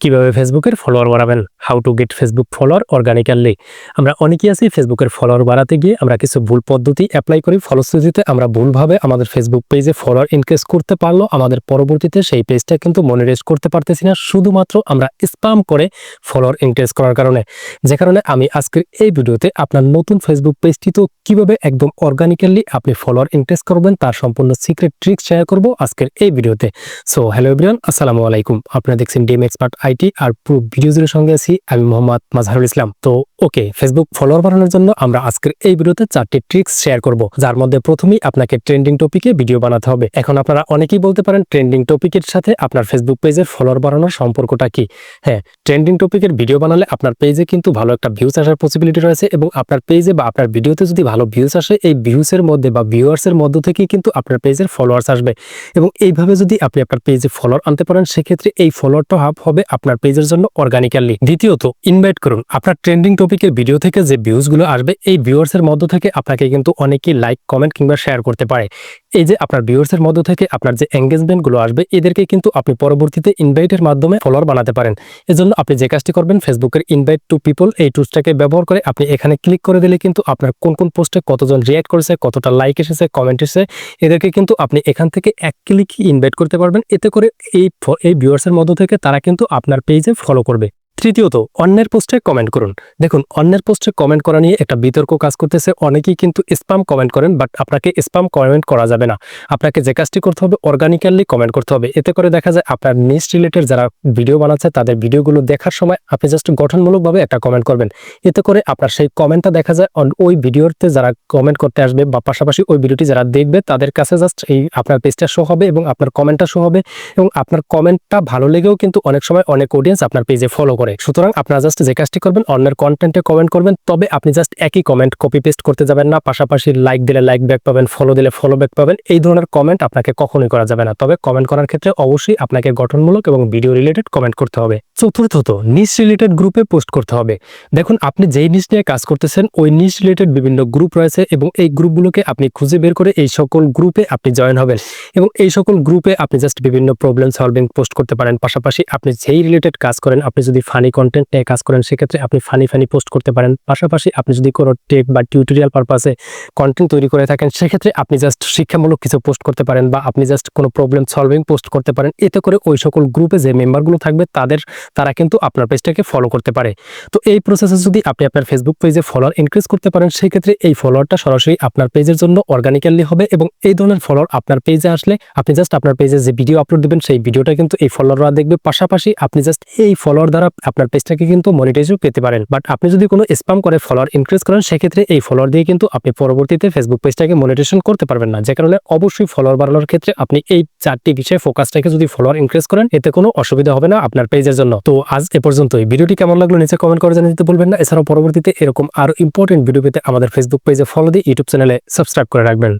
কীভাবে ফেসবুকের ফলোয়ার বাড়াবেন? How to get Facebook follower organically আমরা অনেকেই আছি ফেসবুকের ফলোয়ার বাড়াতে গিয়ে আমরা কিছু ভুল পদ্ধতি অ্যাপ্লাই করি। ফলশ্রুতিতে আমরা ভুলভাবে আমাদের ফেসবুক পেজে ফলোয়ার ইনক্রিজ করতে পারল। আমাদের পরবর্তীতে সেই পেজটা কিন্তু মনিটাইজ করতে পারতেছি না। শুধুমাত্র আমরা স্পাম করে ফলোয়ার ইনক্রিজ করার কারণে। যে কারণে আমি আজকের এই ভিডিওতে আপনার নতুন ফেসবুক পেজটি তো কীভাবে একদম অর্গানিক্যালি আপনি ফলোয়ার ইনক্রিজ করবেন তার সম্পূর্ণ সিক্রেট ট্রিক শেয়ার করব আজকের এই ভিডিওতে। সো হ্যালো এভরিওয়ান আসসালামু আলাইকুম। আপনারা দেখছেন ডিএম এক্সপার্ট আইটি আর পুরো ভিডিও জুড়ে সঙ্গে আছি আমি মোহাম্মদ মাজহারুল ইসলাম। তো ওকে ফেসবুক ফলোয়ার বানানোর জন্য আমরা আজকের এই ভিডিওতে চারটি ট্রিক্স শেয়ার করব, যার মধ্যে প্রথমেই আপনাকে ট্রেন্ডিং টপিকে ভিডিও বানাতে হবে। এখন আপনারা অনেকেই বলতে পারেন ট্রেন্ডিং টপিকের সাথে আপনার ফেসবুক পেজের ফলোয়ার বাড়ানোর সম্পর্কটা কি? হ্যাঁ ট্রেন্ডিং টপিকের ভিডিও বানালে আপনার পেজে কিন্তু ভালো একটা ভিউজ আসার পসিবিলিটি রয়েছে এবং আপনার পেজে বা আপনার ভিডিওতে যদি ভালো ভিউজ আসে, এই ভিউসের মধ্যে বা ভিউয়ার্সের মধ্য থেকেই কিন্তু আপনার পেজের ফলোয়ার্স আসবে। এবং এইভাবে যদি আপনি আপনার পেজে ফলোয়ার আনতে পারেন, সেক্ষেত্রে এই ফলোয়ারটা হবে আপনার পেজের জন্য অর্গানিক্যালি দ্বিতীয়ত ইনভাইট করুন। আপনার ট্রেন্ডিং টপিকের ভিডিও থেকে যে ভিউজগুলো আসবে, এই ভিউয়ার্সের মধ্য থেকে আপনাকে কিন্তু অনেকেই লাইক কমেন্ট কিংবা শেয়ার করতে পারে। এই যে আপনার ভিউয়ার্সের মধ্য থেকে আপনার যে এঙ্গেজমেন্টগুলো আসবে, এদেরকে কিন্তু আপনি পরবর্তীতে ইনভাইটের মাধ্যমে ফলোয়ার বানাতে পারেন। এজন্য আপনি যে কাজটি করবেন ফেসবুকের ইনভাইট টু পিপল এই টুলসটাকে ব্যবহার করে আপনি এখানে ক্লিক করে দিলে কিন্তু আপনার কোন কোন পোস্টে কতজন রিয়াক্ট করেছে, কতটা লাইক এসেছে কমেন্ট এসেছে, এদেরকে কিন্তু আপনি এখান থেকে এক ক্লিক ইনভাইট করতে পারবেন। এতে করে এই এই ভিউয়ার্সের মধ্য থেকে তারা কিন্তু আপনার পেজে ফলো করবে। তৃতীয়ত, অন্যের পোস্টে কমেন্ট করুন। দেখুন, অন্যের পোস্টে কমেন্ট করা নিয়ে একটা বিতর্ক কাজ করতেছে। অনেকেই কিন্তু স্পাম কমেন্ট করেন বাট আপনাকে স্পাম কমেন্ট করা যাবে না। আপনাকে যে কাজটি করতে হবে অর্গানিক্যালি কমেন্ট করতে হবে। এতে করে দেখা যায় আপনার নিজ রিলেটেড যারা ভিডিও বানাচ্ছে, তাদের ভিডিওগুলো দেখার সময় আপনি জাস্ট গঠনমূলকভাবে একটা কমেন্ট করবেন। এতে করে আপনার সেই কমেন্টটা দেখা যায় ওই ভিডিওতে যারা কমেন্ট করতে আসবে বা পাশাপাশি ওই ভিডিওটি যারা দেখবে, তাদের কাছে জাস্ট এই আপনার পেজটা শো হবে এবং আপনার কমেন্টটা শো হবে। এবং আপনার কমেন্টটা ভালো লেগেও কিন্তু অনেক সময় অনেক অডিয়েন্স আপনার পেজে ফলো করে। সুতরাং আপনারা জাস্ট যে কাজটি করবেন, অন্যের কন্টেন্টে কমেন্ট করবেন, তবে আপনি জাস্ট একই কমেন্ট কপি পেস্ট করতে যাবেন না, পাশাপাশি লাইক দিলে লাইক ব্যাক পাবেন ফলো দিলে ফলো ব্যাক পাবেন, এই ধরনের কমেন্ট আপনাকে কখনোই করা যাবে না। তবে কমেন্ট করার ক্ষেত্রে অবশ্যই আপনাকে গঠনমূলক এবং ভিডিও রিলেটেড কমেন্ট করতে হবে। চতুর্থত নিচ রিলেটেড গ্রুপে পোস্ট করতে হবে। দেখুন, আপনি যেই নিচ নিয়ে কাজ করতেছেন, ওই নিচ রিলেটেড বিভিন্ন গ্রুপ রয়েছে এবং এই গ্রুপগুলোকে আপনি খুঁজে বের করে এই সকল গ্রুপে আপনি জয়েন হবেন। এবং এই সকল গ্রুপে আপনি জাস্ট বিভিন্ন প্রবলেম সলভিং পোস্ট করতে পারেন। পাশাপাশি আপনি যেই রিলেটেড কাজ করেন, আপনি যদি ফানি কন্টেন্ট নিয়ে কাজ করেন, সেক্ষেত্রে আপনি ফানি ফানি পোস্ট করতে পারেন। পাশাপাশি আপনি যদি কোনো টেক বা টিউটোরিয়াল পারপাসে কন্টেন্ট তৈরি করে থাকেন, সেক্ষেত্রে আপনি জাস্ট শিক্ষামূলক কিছু পোস্ট করতে পারেন বা আপনি জাস্ট কোনো প্রবলেম সলভিং পোস্ট করতে পারেন। এতে করে ওই সকল গ্রুপে যে মেম্বারগুলো থাকবে, তাদের, তারা কিন্তু আপনার পেজটাকে ফলো করতে পারে। তো এই প্রসেসে যদি আপনি আপনার ফেসবুক পেজে ফলোয়ার ইনক্রিজ করতে পারেন, সেক্ষেত্রে এই ফলোয়ারটা সরাসরি আপনার পেজের জন্য অর্গানিক্যালি হবে এবং এই ধরনের ফলোয়ার আপনার পেজে আসলে আপনি জাস্ট আপনার পেজে যে ভিডিও আপলোড দেবেন, সেই ভিডিওটা কিন্তু এই ফলোয়াররা দেখবে। পাশাপাশি আপনি জাস্ট এই ফলোয়ার দ্বারা আপনার পেজটাকে কিন্তু মনিটাইজও পেতে পারেন। বাট আপনি যদি কোনো স্পাম করে ফলোয়ার ইনক্রিজ করেন, সেক্ষেত্রে এই ফলোয়ার দিয়ে কিন্তু আপনি পরবর্তীতে ফেসবুক পেজটাকে মনিটাইজেশন করতে পারবেন না। যে কারণে অবশ্যই ফলোয়ার বাড়ানোর ক্ষেত্রে আপনি এই চারটি বিষয়ে ফোকাসটাকে যদি ফলোয়ার ইনক্রিজ করেন, এতে কোনো অসুবিধা হবে না আপনার পেজের জন্য। তো আজ এ পর্যন্তই। ভিডিওটি কেমন লাগল নিচে কমেন্ট করে জানিয়ে দিতে ভুলবেন না। এছাড়াও পরবর্তীতে এরকম আরও ইম্পর্টেন্ট ভিডিও পেতে আমাদের ফেসবুক পেজে ফলো দিয়ে ইউটিউব চ্যানেলে সাবস্ক্রাইব করে রাখবেন।